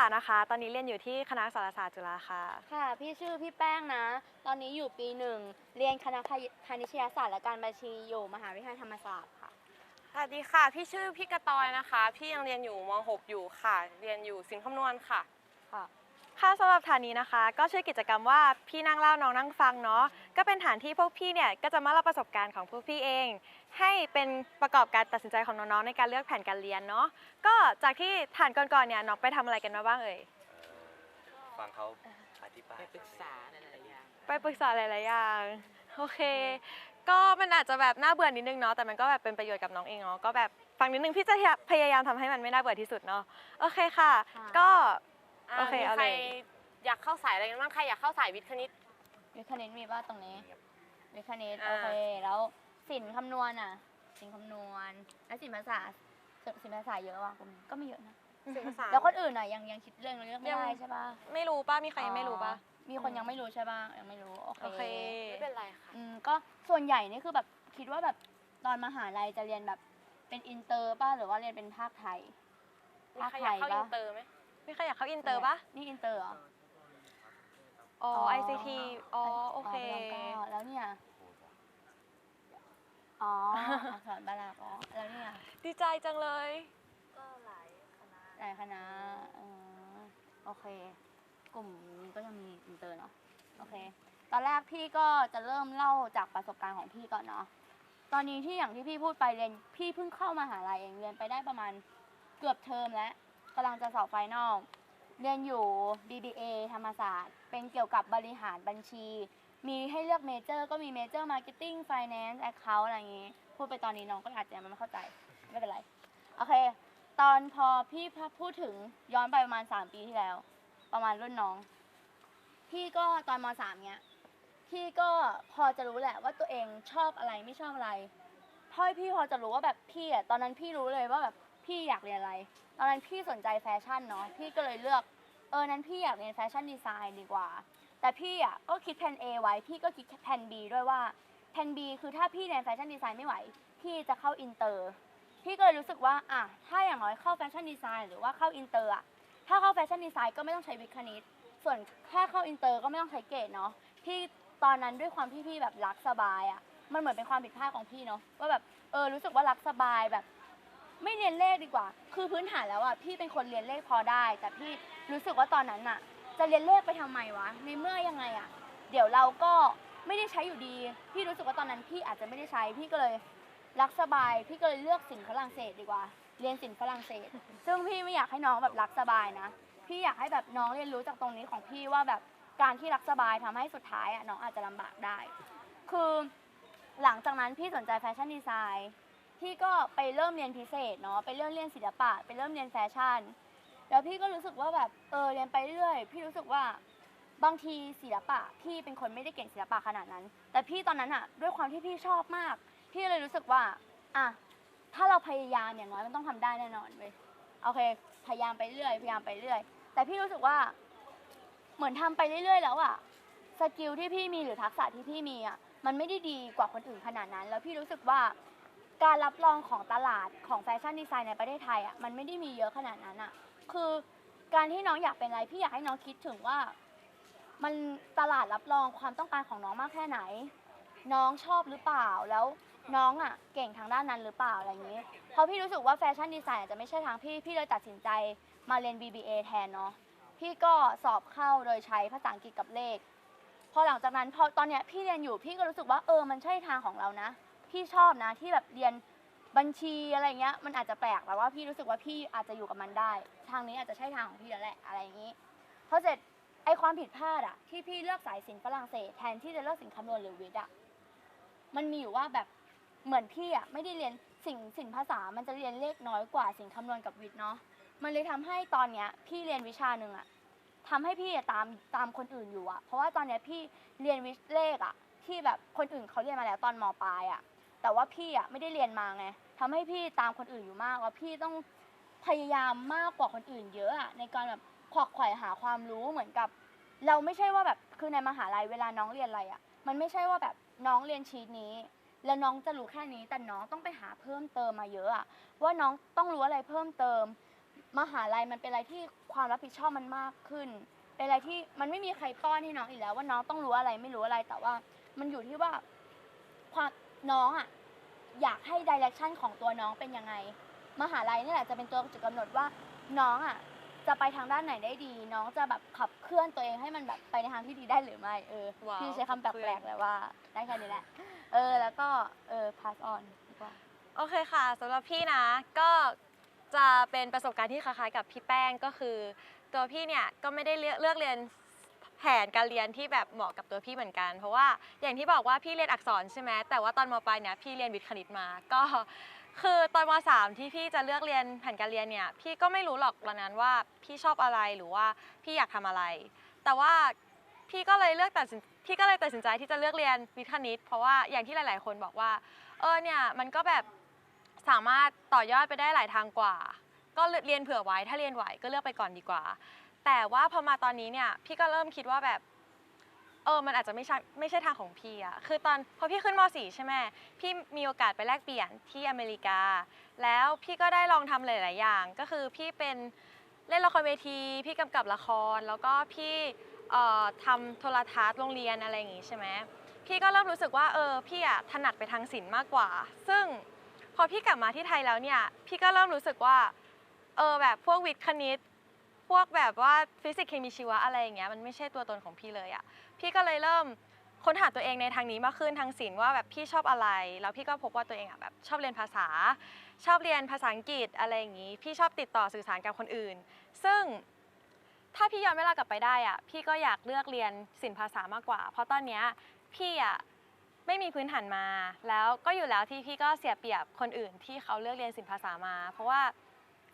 านะคะ ตอนนี้เรียนอยู่ที่คณะสารศาสตร์จุฬาค่ะ ค่ะ พี่ชื่อพี่แป้งนะ ตอนนี้อยู่ปีหนึ่ง เรียนคณะพาณิชยศาสตร์และการบัญชีอยู่มหาวิทยาลัยธรรมศาสตร์ค่ะ สวัสดีค่ะ พี่ชื่อพี่กระตอยนะคะ พี่ยังเรียนอยู่ม .6 อยู่ค่ะ เรียนอยู่สินคำนวณค่ะ ค่ะค่ะสำหรับฐานนี้นะคะ ก็ชื่อกิจกรรมว่าพี่นั่งเล่าน้องนั่งฟังเนาะก็เป็นฐานที่พวกพี่เนี่ยก็จะมาเล่าประสบการณ์ของพวกพี่เอง ให้เป็นประกอบการตัดสินใจของน้องๆในการเลือกแผนการเรียนเนาะก็จากที่ฐานก่อนๆเนี่ยน้องไปทำอะไรกันมาบ้างเอ่ยฟังเขาอธิบายไปปรึกษาหลายๆอย่างไปปรึกษาหลายๆอย่างโอเค ก็มันอาจจะแบบน่าเบื่อนิดนึงเนาะแต่มันก็แบบเป็นประโยชน์กับน้องเองเนาะก็แบบฟังนิดนึงพี่จะพยายามทำให้มันไม่น่าเบื่อที่สุดเนาะโอเคค่ะค่ะก็อ่าโอเคมีเอาใครเลยอยากเข้าสายอะไรกันบ้างใครอยากเข้าสายวิทย์คณิต วิทย์คณิตมีป่ะตรงนี้ วิทย์คณิตอ่า โอเค แล้วสินคำนวณอะ สินคำนวณ แล้วสินภาษาสินภาษาเยอะว่ะคุณก็ไม่เยอะนะศิลปภาษาแล้วคนอื่นอะยังยังคิดเรื่องเลือกไม่ยัง ได้ใช่ป่ะไม่รู้ป่ะ มีใครยังไม่รู้ป่ะ อ๋อมีคนยังไม่รู้ใช่ป่ะยังไม่รู้โอเคโอเค ไม่เป็นไรค่ะ อืมก็ส่วนใหญ่นี่คือแบบคิดว่าแบบตอนมหาลัยจะเรียนแบบเป็นอินเตอร์ป่ะหรือว่าเรียนเป็นภาคไทย มีใครอยากเข้าอินเตอร์ไหม มีใครอยากเข้าอินเตอร์ป่ะนี่อินเตอร์เหรอ อ๋ออ๋อ ICT อ๋อ โอเคพระรามเก้าแล้วเนี่ย อ๋ออักษรบาลากอ๋อ แล้วเนี่ย ดีใจจังเลยหลายคณะเออโอเค กลุ่มนี้ก็ยังมีอินเตอร์เนาะ โอเค ตอนแรกพี่ก็จะเริ่มเล่าจากประสบการณ์ของพี่ก่อนเนาะ ตอนนี้ที่อย่างที่พี่พูดไปเรียน พี่เพิ่งเข้ามาหาลัยเองเรียนไปได้ประมาณเกือบเทอมแล้วกำลังจะสอบไฟนอลเรียนอยู่ BBA ธรรมศาสตร์ เป็นเกี่ยวกับบริหารบัญชี มีให้เลือกเมเจอร์ก็มีเมเจอร์มาร์เก็ตติ้งไฟแนนซ์แอคเคาท์อะไรอย่างงี้ พูดไปตอนนี้น้องก็อาจจะยังไม่เข้าใจ ไม่เป็นไร โอเค ตอนพอพี่พูดถึงย้อนไปประมาณ 3 ปีที่แล้ว ประมาณรุ่นน้อง พี่ก็ตอนมสามเนี้ย พี่ก็พอจะรู้แหละว่าตัวเองชอบอะไรไม่ชอบอะไรพราะพี่พอจะรู้ว่าแบบพี่อะตอนนั้นพี่รู้เลยว่าแบบพี่อยากเรียนอะไร ตอนนั้นพี่สนใจแฟชั่นเนาะพี่ก็เลยเลือกเออนั้นพี่อยากเรียนแฟชั่นดีไซน์ดีกว่า แต่พี่อะก็คิดแผน A ไว้พี่ก็คิดแผน B ด้วยว่าแผน B คือถ้าพี่เรียนแฟชั่นดีไซน์ไม่ไหว พี่จะเข้าอินเตอร์พี่ก็เลยรู้สึกว่าอะถ้าอย่างน้อยเข้าแฟชั่นดีไซน์หรือว่าเข้าอินเตอร์อะถ้าเข้าแฟชั่นดีไซน์ก็ไม่ต้องใช้วิทย์คณิต ส่วนถ้าเข้าอินเตอร์ก็ไม่ต้องใช้เกรดเนาะพี่ตอนนั้นด้วยความที่พี่แบบรักสบายอะมันเหมือนเป็นความผิดพลาดของพี่เนาะว่าแบบเออรู้สึกว่ารักสบายแบบ ไม่เรียนเลขดีกว่า คือพื้นฐานแล้วอะพี่เป็นคนเรียนเลขพอได้ แต่พี่รู้สึกว่าตอนนั้นอะ จะเรียนเลขไปทำไมวะ ในเมื่อยังไงอะ เดี๋ยวเราก็ไม่ได้ใช้อยู่ดี พี่รู้สึกว่าตอนนั้นพี่อาจจะไม่ได้ใช้ พี่ก็เลยรักสบาย พี่ก็เลยเลือกสินฝรั่งเศสดีกว่า เรียนสินฝรั่งเศส ซึ่งพี่ไม่อยากให้น้องแบบรักสบายนะ พี่อยากให้แบบน้องเรียนรู้จากตรงนี้ของพี่ว่าแบบการที่รักสบายทำให้สุดท้ายอะน้องอาจจะลำบากได้ คือหลังจากนั้นพี่สนใจแฟชั่นดีไซน์ พี่ก็ไปเริ่มเรียนพิเศษเนาะไปเริ่มเรียนศิลปะ ไปเริ่มเรียนแฟชั่น แล้วพี่ก็รู้สึกว่าแบบเออเรียนไปเรื่อยพี่รู้สึกว่าบางทีศิลปะพี่เป็นคนไม่ได้เก่งศิลปะขนาดนั้น แต่พี่ตอนนั้นอะด้วยความที่พี่ชอบมาก พี่เลยรู้สึกว่าอะถ้าเราพยายามอย่างน้อยมันต้องทำได้แน่นอนเว้ยโอเค พยายามไปเรื่อยพยายามไปเรื่อย แต่พี่รู้สึกว่า เหมือนทำไปเรื่อยๆ แล้วอะสกิลที่พี่มีหรือทักษะที่พี่มีอะมันไม่ได้ดีกว่าคนอื่นขนาดนั้น แล้วพี่รู้สึกว่า การรับรองของตลาดของแฟชั่นดีไซน์ในประเทศไทยอะมันไม่ได้มีเยอะขนาดนั้นอะคือการที่น้องอยากเป็นอะไรพี่อยากให้น้องคิดถึงว่า มันตลาดรับรองความต้องการของน้องมากแค่ไหน น้องชอบหรือเปล่าแล้วน้องอะเก่งทางด้านนั้นหรือเปล่าอะไรอย่างนี้เพราะพี่รู้สึกว่าแฟชั่นดีไซน์อาจจะไม่ใช่ทางพี่พี่เลยตัดสินใจมาเรียน BBA แทนเนาะพี่ก็สอบเข้าโดยใช้ภาษาอังกฤษกับเลข พอหลังจากนั้นพอตอนเนี้ยพี่เรียนอยู่พี่ก็รู้สึกว่าเออมันใช่ทางของเรานะ พี่ชอบนะที่แบบเรียนบัญชีอะไรเงี้ยมันอาจจะแปลกแต่ว่าพี่รู้สึกว่าพี่อาจจะอยู่กับมันได้ ทางนี้อาจจะใช่ทางของพี่แล้วแหละอะไรอย่างนี้พอเสร็จไอความผิดพลาดอะที่พี่เลือกสายศิลป์ฝรั่งเศสแทนที่จะเลือกศิลป์คำนวณหรือวิทย์อะมันมีอยู่ว่าแบบเหมือนพี่อะไม่ได้เรียนสิ่งศิลป์ภาษา มันจะเรียนเลขน้อยกว่าศิลป์คำนวณกับวิทย์เนาะมันเลยทำให้ตอนเนี้ยพี่เรียนวิชาหนึ่งอะทำให้พี่อะตามตามคนอื่นอยู่อะเพราะว่าตอนเนี้ยพี่เรียนวิชเลขอะที่แบบคนอื่นเขาเรียนมาแล้วตอนมปลายอะ แต่ว่าพี่อะไม่ได้เรียนมาไงทำให้พี่ตามคนอื่นอยู่มากว่าพี่ต้องพยายามมากกว่าคนอื่นเยอะอะในการแบบขวักไขว่หาความรู้เหมือนกับ เราไม่ใช่ว่าแบบคือในมหาลัยเวลาน้องเรียนอะไรอะ มันไม่ใช่ว่าแบบน้องเรียนชีตนี้ แล้วน้องจะรู้แค่นี้แต่น้องต้องไปหาเพิ่มเติมมาเยอะอะว่าน้องต้องรู้อะไรเพิ่มเติม มหาลัยมันเป็นอะไรที่ความรับผิดชอบมันมากขึ้น เป็นอะไรที่มันไม่มีใครป้อนให้น้องอีกแล้ว ว่าน้องต้องรู้อะไรไม่รู้อะไรแต่ว่า มันอยู่ที่ว่าความ น้องอะอยากให้ดิเรกชันของตัวน้องเป็นยังไง มหาลัยนี่แหละจะเป็นตัวจุดกำหนดว่าน้องอะจะไปทางด้านไหนได้ดี น้องจะแบบขับเคลื่อนตัวเองให้มันแบบไปในทางที่ดีได้หรือไม่เออว้าวพี่ใช้คำแปขับเคลื่ลอนกๆเลยว่าได้แค่นี้แหละ เออแล้วก็เออ pass on ดีกว่า โอเคค่ะสำหรับพี่นะก็จะเป็นประสบการณ์ที่คล้ายๆกับพี่แป้งก็คือ ตัวพี่เนี่ยก็ไม่ได้เลือกเลือกเรียน แผนการเรียนที่แบบเหมาะกับตัวพี่เหมือนกัน เพราะว่าอย่างที่บอกว่าพี่เรียนอักษรใช่ไหมแต่ว่าตอนมปลายเนี่ยพี่เรียนวิทย์คณิตมาก็คือตอนมสามที่พี่จะเลือกเรียนแผนการเรียนเนี่ยพี่ก็ไม่รู้หรอกตอนนั้นว่าพี่ชอบอะไรหรือว่าพี่อยากทำอะไร แต่ว่าพี่ก็เลยเลือกตัดสินพี่ก็เลยตัดสินใจที่จะเลือกเรียนวิทย์คณิต เพราะว่าอย่างที่หลาย ๆ คนบอกว่าเออเนี่ยมันก็แบบสามารถต่อยอดไปได้หลายทางกว่า ก็เรียนเผื่อไว้ถ้าเรียนไหวก็เลือกไปก่อนดีกว่า แต่ว่าพอมาตอนนี้เนี่ย พี่ก็เริ่มคิดว่าแบบ เออ มันอาจจะไม่ใช่ไม่ใช่ทางของพี่อะคือตอนพอพี่ขึ้นม .4 ใช่ไหมพี่มีโอกาสไปแลกเปลี่ยนที่อเมริกา แล้วพี่ก็ได้ลองทำหลาย ๆ อย่าง ก็คือพี่เป็นเล่นละครเวที พี่กำกับละคร แล้วก็พี่เอ่อทำโทรทัศน์โรงเรียนอะไรอย่างงี้ใช่ไหมพี่ก็เริ่มรู้สึกว่าเออพี่อะถนัดไปทางศิลป์มากกว่า ซึ่งพอพี่กลับมาที่ไทยแล้วเนี่ย พี่ก็เริ่มรู้สึกว่า เออแบบพวกวิทย์คณิต พวกแบบว่าฟิสิกส์เคมีชีวะอะไรอย่างเงี้ยมันไม่ใช่ตัวตนของพี่เลยอะพี่ก็เลยเริ่มค้นหาตัวเองในทางนี้มากขึ้นทางศิลป์ว่าแบบพี่ชอบอะไร แล้วพี่ก็พบว่าตัวเองอะแบบชอบเรียนภาษา ชอบเรียนภาษาอังกฤษอะไรอย่างงี้ พี่ชอบติดต่อสื่อสารกับคนอื่น ซึ่งถ้าพี่ย้อนเวลากลับไปได้อะพี่ก็อยากเลือกเรียนศิลป์ภาษามากกว่า เพราะตอนเนี้ยพี่อะไม่มีพื้นฐานมา แล้วก็อยู่แล้วที่พี่ก็เสียเปรียบคนอื่นที่เขาเลือกเรียนศิลป์ภาษามา เพราะว่า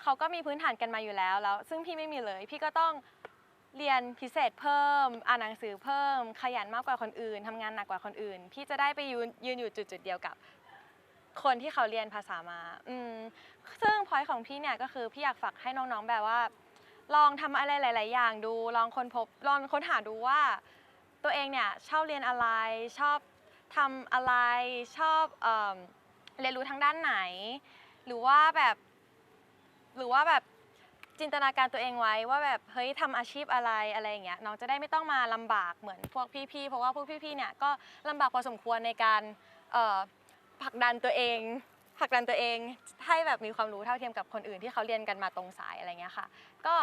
เขาก็มีพื้นฐานกันมาอยู่แล้วแล้ว ซึ่งพี่ไม่มีเลย พี่ก็ต้องเรียนพิเศษเพิ่ม อ่านหนังสือเพิ่ม ขยันมากกว่าคนอื่นทำงานหนักกว่าคนอื่น พี่จะได้ไปยืนยืนอยู่จุดเดียวกับ คนที่เขาเรียนภาษามา อืมซึ่งพอยของพี่เนี่ยก็คือพี่อยากฝากให้น้องๆแบบว่า ลองทำอะไรหลาย ๆ อย่างดู ลองค้นพบ ลองค้นหาดูว่า ตัวเองเนี่ยชอบเรียนอะไร ชอบทำอะไร ชอบเอมเรียนรู้ทางด้านไหน หรือว่าแบบ หรือว่าแบบจินตนาการตัวเองไว้ว่าแบบเฮ้ยทำอาชีพอะไรอะไรอย่างเงี้ยน้องจะได้ไม่ต้องมาลำบากเหมือนพวกพี่ๆเพราะว่าพวกพี่ๆเนี่ยก็ลำบากพอสมควรในการผลักดันตัวเองผลักดันตัวเองให้แบบมีความรู้เท่าเทียมกับคนอื่นที่เขาเรียนกันมาตรงสายอะไรเงี้ยค่ะ ก็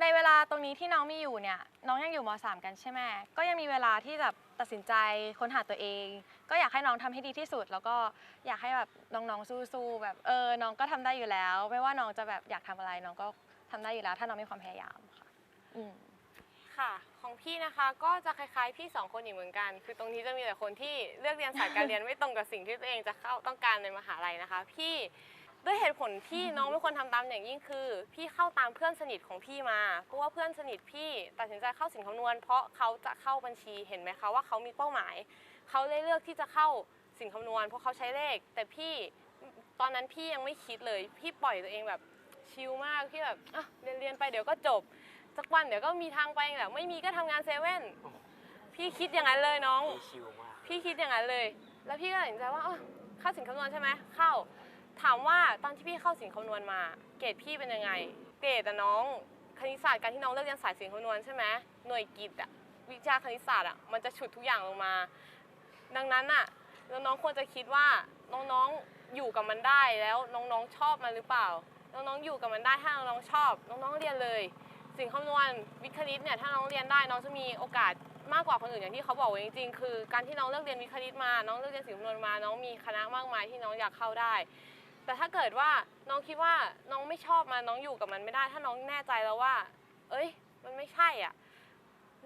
ในเวลาตรงนี้ที่น้องมีอยู่เนี่ยน้องยังอยู่ม .3 กันใช่ไหมก็ยังมีเวลาที่แบบ ตัดสินใจค้นหาตัวเอง ก็อยากให้น้องทำให้ดีที่สุด แล้วก็อยากให้แบบน้องๆสู้ๆแบบเออน้องก็ทำได้อยู่แล้ว ไม่ว่าน้องจะแบบอยากทำอะไรน้องก็ทำได้อยู่แล้ว ถ้าน้องมีความพยายามค่ะอืมค่ะ ของพี่นะคะก็จะคล้ายๆพี่สองคนอีกเหมือนกัน คือตรงนี้จะมีแต่คนที่เลือกเรียนสายการเรียนไม่ตรงกับสิ่งที่ตัวเองจะเข้าต้องการในมหาลัยนะคะ พี่ ด้วยเหตุผลที่น้องไม่ควรทำตามอย่างยิ่งคือ พี่เข้าตามเพื่อนสนิทของพี่มาเพราะว่าเพื่อนสนิทพี่ตัดสินใจเข้าสินคำนวณ เพราะเขาจะเข้าบัญชีเห็นไหมคะว่าเขามีเป้าหมาย เขาเลยเลือกที่จะเข้าสินคำนวณ เพราะเขาใช้เลข แต่พี่ตอนนั้นพี่ยังไม่คิดเลย พี่ปล่อยตัวเองแบบชิลมากพี่แบบอะเรียนเรียนๆไปเดี๋ยวก็จบสักวันเดี๋ยวก็มีทางไปแหละไม่มีก็ทำงานเซเว่นพี่คิดอย่างนั้นเลยน้องพี่ชิวมาก พี่คิดอย่างนั้นเลย แล้วพี่ก็ตัดสินใจว่าเออเข้าสินคำนวณใช่ไหม เข้า ถามว่าตอนที่พี่เข้าสินคำนวณมา เกรดพี่เป็นยังไง เกรดอะน้อง คณิตศาสตร์การที่น้องเลือกเรียนสายสินคำนวณใช่ไหมหน่วยกิตอะวิชาคณิตศาสตร์อะมันจะฉุดทุกอย่างลงมา ดังนั้นอะน้องๆควรจะคิดว่าน้องๆอยู่กับมันได้แล้วน้องๆชอบมันหรือเปล่า น้องๆอยู่กับมันได้ถ้าน้องๆชอบ น้องๆเรียนเลย สิ่งคำนวณวิทย์คณิตเนี่ยถ้าน้องเรียนได้น้องจะมีโอกาสมากกว่าคนอื่นอย่างที่เขาบอกไว้จริงๆ คือการที่น้องเลือกเรียนวิทย์คณิตมา น้องเลือกเรียนสิ่งคำนวณมา น้องมีคณะมากมายที่น้องอยากเข้าได้ แต่ถ้าเกิดว่าน้องคิดว่าน้องไม่ชอบมันน้องอยู่กับมันไม่ได้ ถ้าน้องแน่ใจแล้วว่า เอ้ย มันไม่ใช่อะ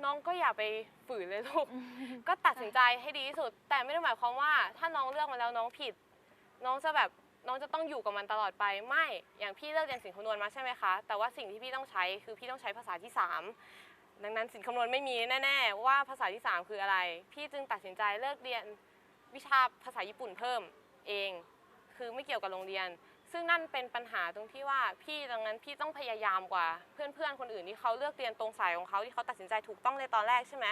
น้องก็อย่าไปฝืนเลยลูก ก็ตัดสินใจให้ดีที่สุด แต่ไม่ได้หมายความว่า ถ้าน้องเลือกมาแล้วน้องผิด น้องจะแบบน้องจะต้องอยู่กับมันตลอดไปไม่ อย่างพี่เลือกเรียนสินคำนวณมาใช่ไหมคะ แต่ว่าสิ่งที่พี่ต้องใช้คือพี่ต้องใช้ภาษาที่ 3 ดังนั้นสินคำนวณไม่มีแน่ๆว่าภาษาที่ 3 คืออะไร พี่จึงตัดสินใจเลิกเรียนวิชาภาษาญี่ปุ่นเพิ่มเอง คือไม่เกี่ยวกับโรงเรียน ซึ่งนั่นเป็นปัญหาตรงที่ว่าพี่ดังนั้นพี่ต้องพยายามกว่า เพื่อนๆคนอื่นที่เขาเลือกเรียนตรงสายของเขาที่เขาตัดสินใจถูกต้องในตอนแรกใช่ไหม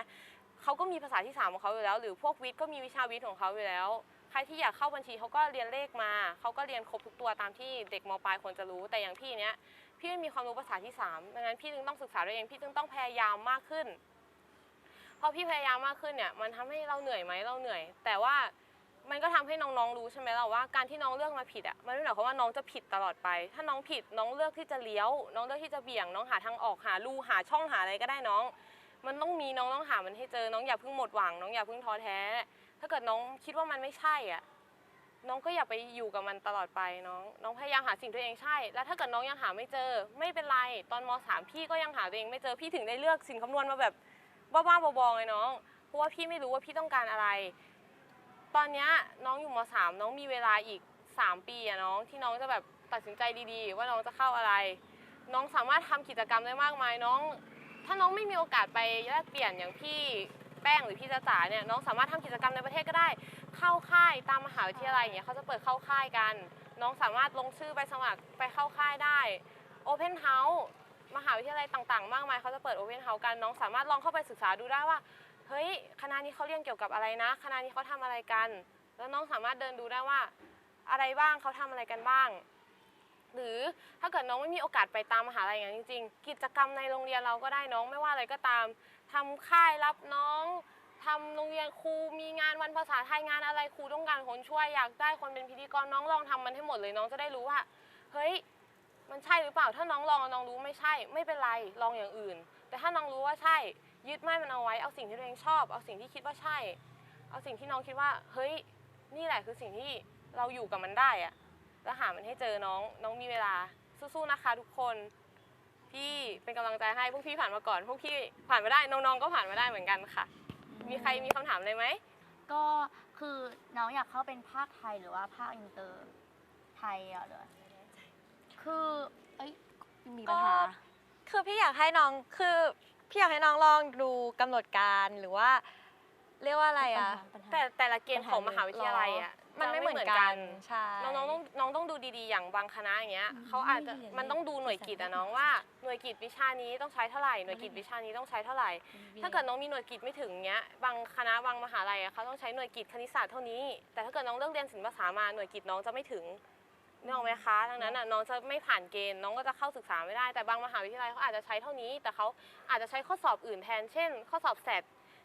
เขาก็มีภาษาที่สามของเขาอยู่แล้ว หรือพวกวิทย์ก็มีวิชาวิทย์ของเขาอยู่แล้ว ใครที่อยากเข้าบัญชีเขาก็เรียนเลขมา เขาก็เรียนครบทุกตัวตามที่เด็กมปลายควรจะรู้ แต่อย่างพี่เนี้ยพี่ไม่มีความรู้ภาษาที่สามดังนั้นพี่จึงต้องศึกษาด้วยเอง พี่จึงต้องพยายามมากขึ้น พอพี่พยายามมากขึ้นเนี่ย มันทำให้เราเหนื่อยไหมเราเหนื่อย แต่ว่า มันก็ทำให้น้องๆรู้ใช่ไหมเราว่าการที่น้องเลือกมาผิดอะมันไม่ได้หมายความว่าน้องจะผิดตลอดไป ถ้าน้องผิดน้องเลือกที่จะเลี้ยว น้องเลือกที่จะเบี่ยง น้องหาทางออกหารูหาช่องหาอะไรก็ได้น้อง มันต้องมีน้องต้องหามันให้เจอน้องอย่าเพิ่งหมดหวัง น้องอย่าเพิ่งท้อแท้ ถ้าเกิดน้องคิดว่ามันไม่ใช่อะน้องก็อย่าไปอยู่กับมันตลอดไปน้อง น้องพยายามหาสิ่งตัวเองใช่ แล้วถ้าเกิดน้องยังหาไม่เจอ ไม่เป็นไรตอนมสามพี่ก็ยังหาตัวเองไม่เจอพี่ถึงได้เลือกสิ่งคำนวณมาแบบบ้าๆบอๆไงน้องเพราะว่าพี่ไม่รู้ว่าพี่ต้องการอะไร ตอนเนี้ยน้องอยู่มสามน้องมีเวลาอีกสามปีอะน้องที่น้องจะแบบตัดสินใจดีๆ ว่าน้องจะเข้าอะไร น้องสามารถทำกิจกรรมได้มากมายน้อง ถ้าน้องไม่มีโอกาสไปแลกเปลี่ยนอย่างพี่แป้งหรือพี่จ๋าเนี่ยน้องสามารถทำกิจกรรมในประเทศก็ได้ เข้าค่ายตามมหาวิทยาลัยอย่างเงี้ยเขาจะเปิดเข้าค่ายกัน น้องสามารถลงชื่อไปสมัครไปเข้าค่ายได้ Open House มหาวิทยาลัยต่างๆ มากมายเขาจะเปิด Open House กันน้องสามารถลองเข้าไปศึกษาดูได้ว่า เฮ้ยคณะนี้เขาเรียนเกี่ยวกับอะไรนะคณะนี้เขาทำอะไรกัน แล้วน้องสามารถเดินดูได้ว่าอะไรบ้างเขาทำอะไรกันบ้าง หรือถ้าเกิดน้องไม่มีโอกาสไปตามมหาลัยอย่างจริง ๆ กิจกรรมในโรงเรียนเราก็ได้น้องไม่ว่าอะไรก็ตามทำค่ายรับน้องทำโรงเรียนครูมีงานวันภาษาไทยงานอะไรครูต้องการคนช่วยอยากได้คนเป็นพิธีกรน้องลองทำมันให้หมดเลยน้องจะได้รู้ว่า เฮ้ยมันใช่หรือเปล่าถ้าน้องลองน้องรู้ไม่ใช่ ไม่เป็นไรลองอย่างอื่น แต่ถ้าน้องรู้ว่าใช่ ยึดมั่นมันเอาไว้เอาสิ่งที่ตัวเองชอบ เอาสิ่งที่คิดว่าใช่ เอาสิ่งที่น้องคิดว่า เฮ้ย นี่แหละคือสิ่งที่เราอยู่กับมันได้อะแล้วหามันให้เจอน้องน้องมีเวลาสู้ๆนะคะทุกคนพี่เป็นกำลังใจให้พวกพี่ผ่านมาก่อน พวกพี่ผ่านมาได้น้องๆก็ผ่านมาได้เหมือนกันค่ะ มีใครมีคำถามอะไรไหมก็คือน้องอยากเข้าเป็นภาคไทยหรือว่าภาคอินเตอร์ไทยอะเลยคือเอ้ยมีปัญหาคือพี่อยากให้น้องคือ พี่อยากให้น้องลองดูกำหนดการหรือว่า เรียกว่าอะไรอะ ปัญหา แต่แต่ละเกณฑ์ของมหาวิทยาลัยอะมันไม่เหมือนกันใช่น้องๆต้องน้องต้องดูดีๆ อย่างบางคณะอย่างเงี้ยเขาอาจจะมันต้องดูหน่วยกิตอะน้องว่าหน่วยกิตวิชานี้ต้องใช้เท่าไหร่หน่วยกิตวิชานี้ต้องใช้เท่าไหร่ ถ้าเกิดน้องมีหน่วยกิตไม่ถึงเงี้ยบางคณะบางมหาลัยอะเขาต้องใช้หน่วยกิตคณิตศาสตร์เท่านี้ แต่ถ้าเกิดน้องเลือกเรียนศิลปภาษามาหน่วยกิตน้องจะไม่ถึง นึกออกไหมคะดังนั้นอะน้องจะไม่ผ่านเกณฑ์น้องก็จะเข้าศึกษาไม่ได้ แต่บางมหาวิทยาลัยเขาอาจจะใช้เท่านี้ แต่เขาอาจจะใช้ข้อสอบอื่นแทน เช่น ข้อสอบแสต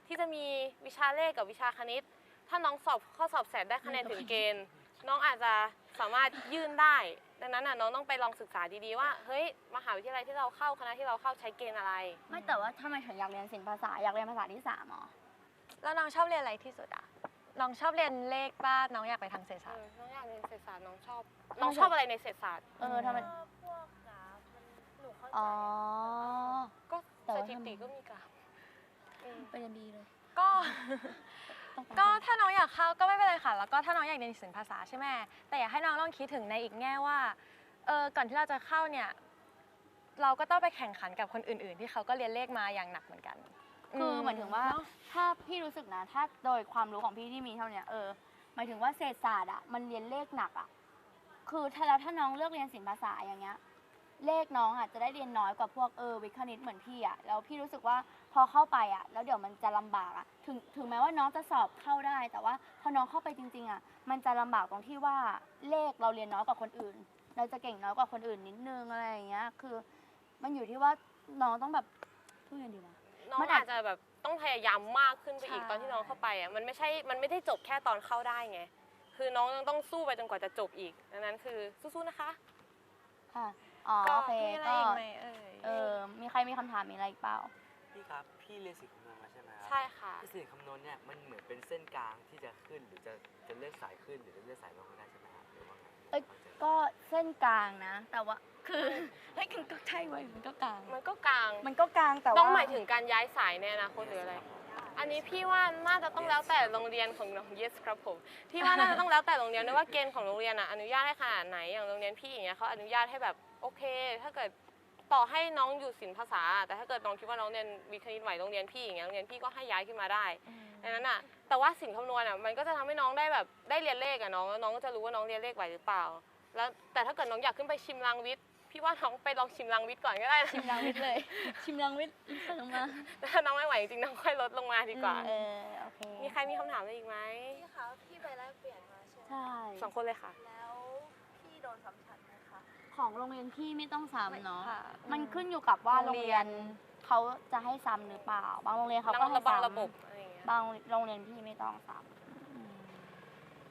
ที่จะมีวิชาเลขกับวิชาคณิต ถ้าน้องสอบข้อสอบแสตได้คะแนนถึงเกณฑ์ น้องอาจจะสามารถยื่นได้ ดังนั้นน่ะน้องต้องไปลองศึกษาดีๆว่าเฮ้ยมหาวิทยาลัยที่เราเข้าคณะที่เราเข้าใช้เกณฑ์อะไร ไม่แต่ว่าทำไมถึงอยากเรียนศิลปภาษาอยากเรียนภาษาที่สามเหรอแล้วน้องชอบเรียนอะไรที่สุดอะ น้องชอบเรียนเลขป้าน้องอยากไปทางเศรษฐเอศาสตอร์น้องอยากเรียนเศรษฐศาสตร์น้องชอบ น้น้อองงชชออบบอะไรในเศรษฐศาสตร์ เออทำไมพวกกราฟมันหนูเข้าใจอ๋อ ก็แต่สว่าถิติทำก็มีกราฟอืมไปเรียนดีเลย ก็ต้องไปก็ถ้าน้องอยากเข้าก็ไม่เป็นไรค่ะ แล้วก็ถ้าน้องอยากเรียนศิลปภาษาใช่ไหมแต่อยากให้น้องลองคิดถึงในอีกแง่ว่า เออ ก่อนที่เราจะเข้าเนี่ย เราก็ต้องไปแข่งขันกับคนอื่น ๆ ที่เขาก็เรียนเลขมาอย่างหนักเหมือนกัน คือหมายถึงว่าเนอะถ้าพี่รู้สึกนะถ้าโดยความรู้ของพี่ที่มีเท่าเนี้ยเออหมายถึงว่าเศรษฐศาสตร์อะมันเรียนเลขหนักอะคือถ้าแล้วถ้าน้องเลือกเรียนศิลปภาษาอย่างเงี้ย เลขน้องอะจะได้เรียนน้อยกว่าพวกเออวิทย์คณิตเหมือนพี่อะแล้วพี่รู้สึกว่าพอเข้าไปอะ แล้วเดี๋ยวมันจะลำบากอะถึงถึงแม้ว่าน้องจะสอบเข้าได้ แต่ว่าพอน้องเข้าไปจริง ๆอะมันจะลำบากตรงที่ว่าเลขเราเรียนน้อยกว่าคนอื่น เราจะเก่งน้อยกว่าคนอื่นนิดนึงอะไรอย่างเงี้ย คือ มันอยู่ที่ว่าน้องต้องแบบพูดยังไงดีวะ น้องมันอาอาจจจะแบบต้องพยายามมากขึ้นไปอีกใช่ ตอนที่น้องเข้าไปอะมันไม่ใช่มันไม่ได้จบแค่ตอนเข้าได้ไง คือน้องยังต้องสู้ไปจนกว่าจะจบอีกดังนั้นคือสู้ๆนะคะ ค่ะอ๋อก็ โอเคมีอะไรก็อีกไหมเอ่ย เออมีใครมีคำถามมีอะไรอีกเปล่า พี่ครับ พี่เรียนสิ่งคำนวณมาใช่ไหมครัใช่ค่ะที่สิ่งคำนวณเนี่ยมันเหมือนเป็นเส้นกลางที่จะขึ้นหรือจะจะเลือกสายขึ้นหรือจะเลือกสายลงก็ได้ใช่ไหมครับหรือว่าไงเอ้ย ก็เส้นกลางนะ แต่ว่า คือเฮ้ยมันก็ใช่เว้ยมันก็กลาง มันก็กลาง มันก็กลางแต่ว่าต้องหมายถึงการย้ายสายในอนาคตหรืออะไร อันนี้พี่ว่าน่าจะต้องแล้วแต่โรงเรียนของน้อง yes ครับผม พี่ว่าน่าจะต้องแล้วแต่โรงเรียนด้วยว่าเกณฑ์ของโรงเรียนอะอนุญาตให้ขนาดไหนอย่างโรงเรียนพี่อย่างเงี้ยเขาอนุญาตให้แบบโอเค ถ้าเกิดต่อให้น้องอยู่ศิลปภาษา แต่ถ้าเกิดน้องคิดว่าน้องเรียนวิทย์คณิตไหวโรงเรียนพี่อย่างเงี้ยโรงเรียนพี่ก็ให้ย้ายขึ้นมาได้ดังนั้นอะแต่ว่าสิ่งคำนวณอะมันก็จะทำให้น้องได้แบบได้เรียนเลขอะน้องแล้วน้องก็จะรู้ว่าน้องเรียนเลขไหวหรือเปล่า แล้วแต่ถ้าเกิดน้องอยากขึ้นไปชิมรางวิทย์ พี่ว่าน้องไปลองชิมรางวิทย์ก่อนก็ได้นะชิมรังวิทย์เลย ชิมรังวิทย์เสริมมา ถ้าน้องไม่ไหวจริงๆน้องค่อยลดลงมาดีกว่า เออโอเคมีใครมีคำถามอะไรอีกไหมพี่คะพี่ไปแลกเปลี่ยนมาใช่ไหมใช่ สองคนเลยค่ะ แล้วพี่โดนซ้ำชั้นไหมคะขอของโรงเรียนพี่ไม่ต้องซ้ำเนาะค่ะมันขึ้นอยู่กับว่าโรโรงงเรีเรียยน นเขาจะให้ซ้ำหรือเปล่า บางโรงเรียนเขาบางก็ให้บางซ้ำระบบอะไรอย่างเงี้ยบางโรงเรียนพี่ไม่ต้องซ้ำอืม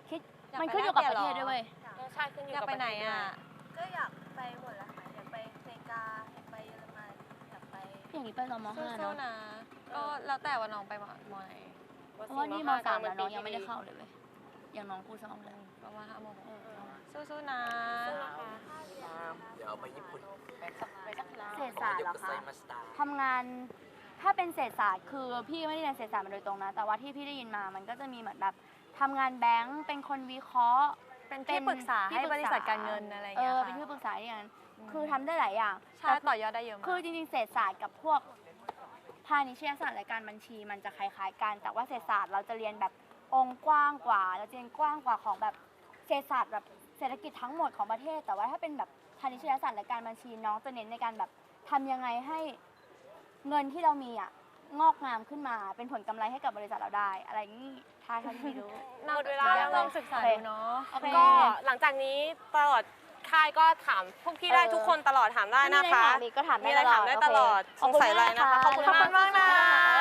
คิดอยากมันไปขึ้นอยู่กับแลปกระเปลี่เทยนเหรอศด้วยเว้ยเออใช่ขึ้นอยู่อยากกับไปไหนประเทศอะด้วยก็อยากไปหมดแล้ว อย่างนี้ไปตอนมห้าสู้เนาะๆนะ ก็แล้วแต่ว่าน้องไปมมไหนเพราะว่านี่มสามแล้วน้องยังไม่ได้เข้าเลยเว้ยอย่างน้องกูซ้อมเลยประมาณห้าโมงเออสู้ๆนะสู้นะคะเดี๋ยวไปญี่ปุ่นเศรษฐศาสตร์เหรอไซคะมาสตาร์ทำงานถ้าเป็นเศรษฐศาสตร์คือพี่ไม่ได้เรียนเศรษฐศาสตร์มาโดยตรงนะ แต่ว่าที่พี่ได้ยินมามันก็จะมีเหมือนแบบทำงานแบงก์เป็นคนวิเคราะห์ เป็นที่ปรึกษาที่ให้ปรึกษาบริษัทการเงินอะไรอย่างเอเงี้ยอค่ะเป็นที่ปรึกษาอย่างนั้น คือทำได้หลายอย่างใช่แต่ต่อยอดได้เยอะมากคือจริงๆเศรษฐศาสตร์กับพวกพาณิชยศาสตร์และการบัญชีมันจะคล้ายๆกันแต่ว่าเศรษฐศาสตร์เราจะเรียนแบบองค์กว้างกว่าเราจะเรียนกว้างกว่าของแบบเศรษฐศาสตร์แบบเศรษฐกิจทั้งหมดของประเทศ แต่ว่าถ้าเป็นแบบพาณิชยศาสตร์และการบัญชีน้องจะเน้นในการแบบทำยังไงให้เงินที่เรามีอะงอกงามขึ้นมาเป็นผลกำไรให้กับบริษัทเราได้ อะไรอย่างนี้ถ้าท่านไม่รู้ หมดเวลาก็แล้วลองศึกษาดูเนาะ โอเค ก็หลังจากนี้ตลอด ค่ายก็ถามพวกพี่ได้เออ ทุกคนตลอดถามได้นะคะ มีอะไรถามอีกก็ถามได้มีอะไรถามได้ตลอดโอเคสงสัยอะไรนะคะขอบคุณขอบคุณมากมากนะค่ะ